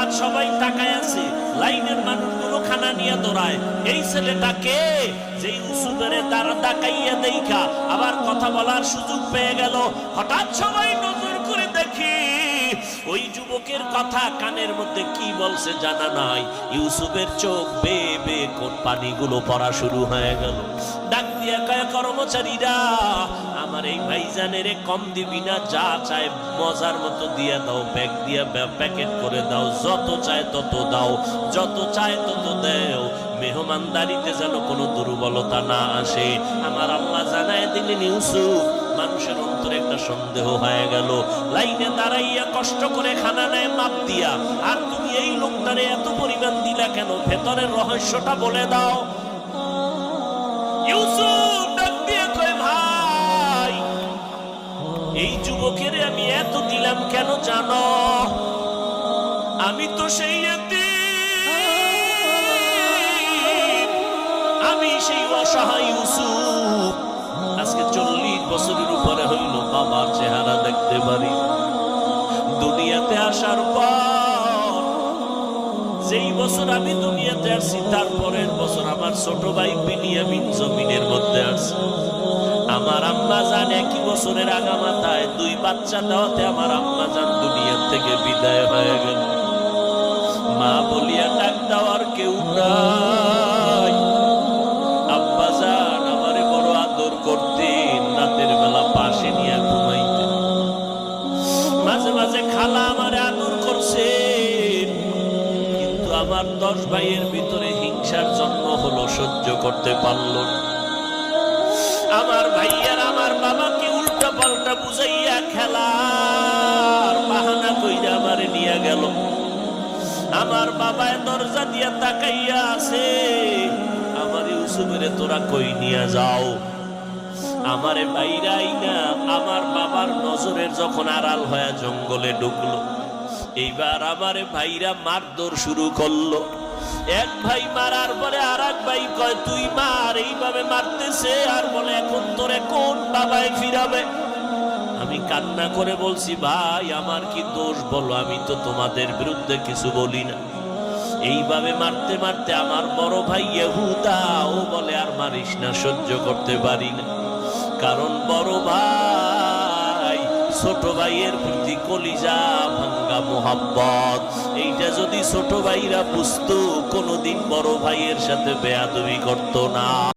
হঠাৎ সবাই তাকায় আছে। লাইনের মানুষগুলো খানা নিয়ে দৌড়ায়। এই ছেলেটা ছেলেটাকে যে ধরে তারা তাকাইয়া দেখা, আবার কথা বলার সুযোগ পেয়ে গেল। হঠাৎ সবাই নজর করে দেখি ওই যুবকের কথা কানের মধ্যে কি বলছে জানা নাই। ইউসুফের চোখ বে বে কোন পানিগুলো পড়া শুরু হয়ে গেল। ডাক দিয়া কয়, কর্মচারীরা, আমার এই ভাইজানের কম দিবি না, যা চায় মজার মতো দিয়ে দাও ব্যাগ দিয়ে প্যাকেট করে দাও, যত চায় তত দাও, যত চায় তত দেও। মেহমানদারিতে যেন কোনো দুর্বলতা না আসে। আমার আল্লাহ জানায় দিলেন, ইউসুফ, মানুষের অন্তরে একটা সন্দেহ হয়ে গেল। লাইনে দাঁড়াইয়া কষ্ট করে খানা নেয়, মাপ দিয়া। আর তুমি এই লোকটারে এত পরিমাণ দিলা কেন? ভেতরের রহস্যটা বলে দাও। এই যুবকের আমি এত দিলাম কেন জানো? আমি তো সেই। আমি সেই অসহায় ইউসুফ। আজকে চল্লিশ বছরের উপরে হইল। বাবার চেহারা দেখতে পারি। দুনিয়াতে আসার পর, যেই বছর আমি দুনিয়াতে আসছি তারপরের বছর আমার ছোট ভাই বিনিয়ামিন জমিনের মধ্যে আসছে আমার আম্মা জান একই বছরের আগামাতায় দুই বাচ্চা দেওয়াতে আমার আম্মা জান দুনিয়ার থেকে বিদায় হয়ে গেল। মা বলিয়া, ডাক দেওয়ার কেউ নাই। আমার দশ ভাইয়ের ভিতরে হিংসার জন্ম হলো, সহ্য করতে পারল আমার ভাইয়ার আমার বাবাকে উল্টা পাল্টা বুঝাইয়া খেলার বাহানা কইরা আমারে নিয়ে গেল। আমার বাবায় দরজা দিয়া তাকাইয়া আছে, আমার ইউসুফের তোরা কই নিয়ে যাও? আমারে বাইরাই না, আমার বাবার নজরের যখন আড়াল হয়ে জঙ্গলে ঢুকলো। এইবার আমারে ভাইরা মারধর শুরু করল। এক ভাই মারার পরে আর এক ভাই কয়, তুই মার, এইভাবে মারতেছে। আর বলে, এখন তোরে কোন বাবায় ফিরাবে? আমি কান্না করে বলছি, ভাই, আমার কি দোষ বলো? আমি তো তোমাদের বিরুদ্ধে কিছু বলি না। এইভাবে মারতে মারতে আমার বড় ভাই ইহুদা, ও বলে, আর মারিস না, সহ্য করতে পারি না। কারণ বড় ভাই ছোট ভাইয়ের প্রতি কলিজা ভাঙ্গা মোহাম্মত এইটা যদি ছোট ভাইরা বুঝতো, কোনোদিন বড় ভাইয়ের সাথে বেয়াদবি করতো না।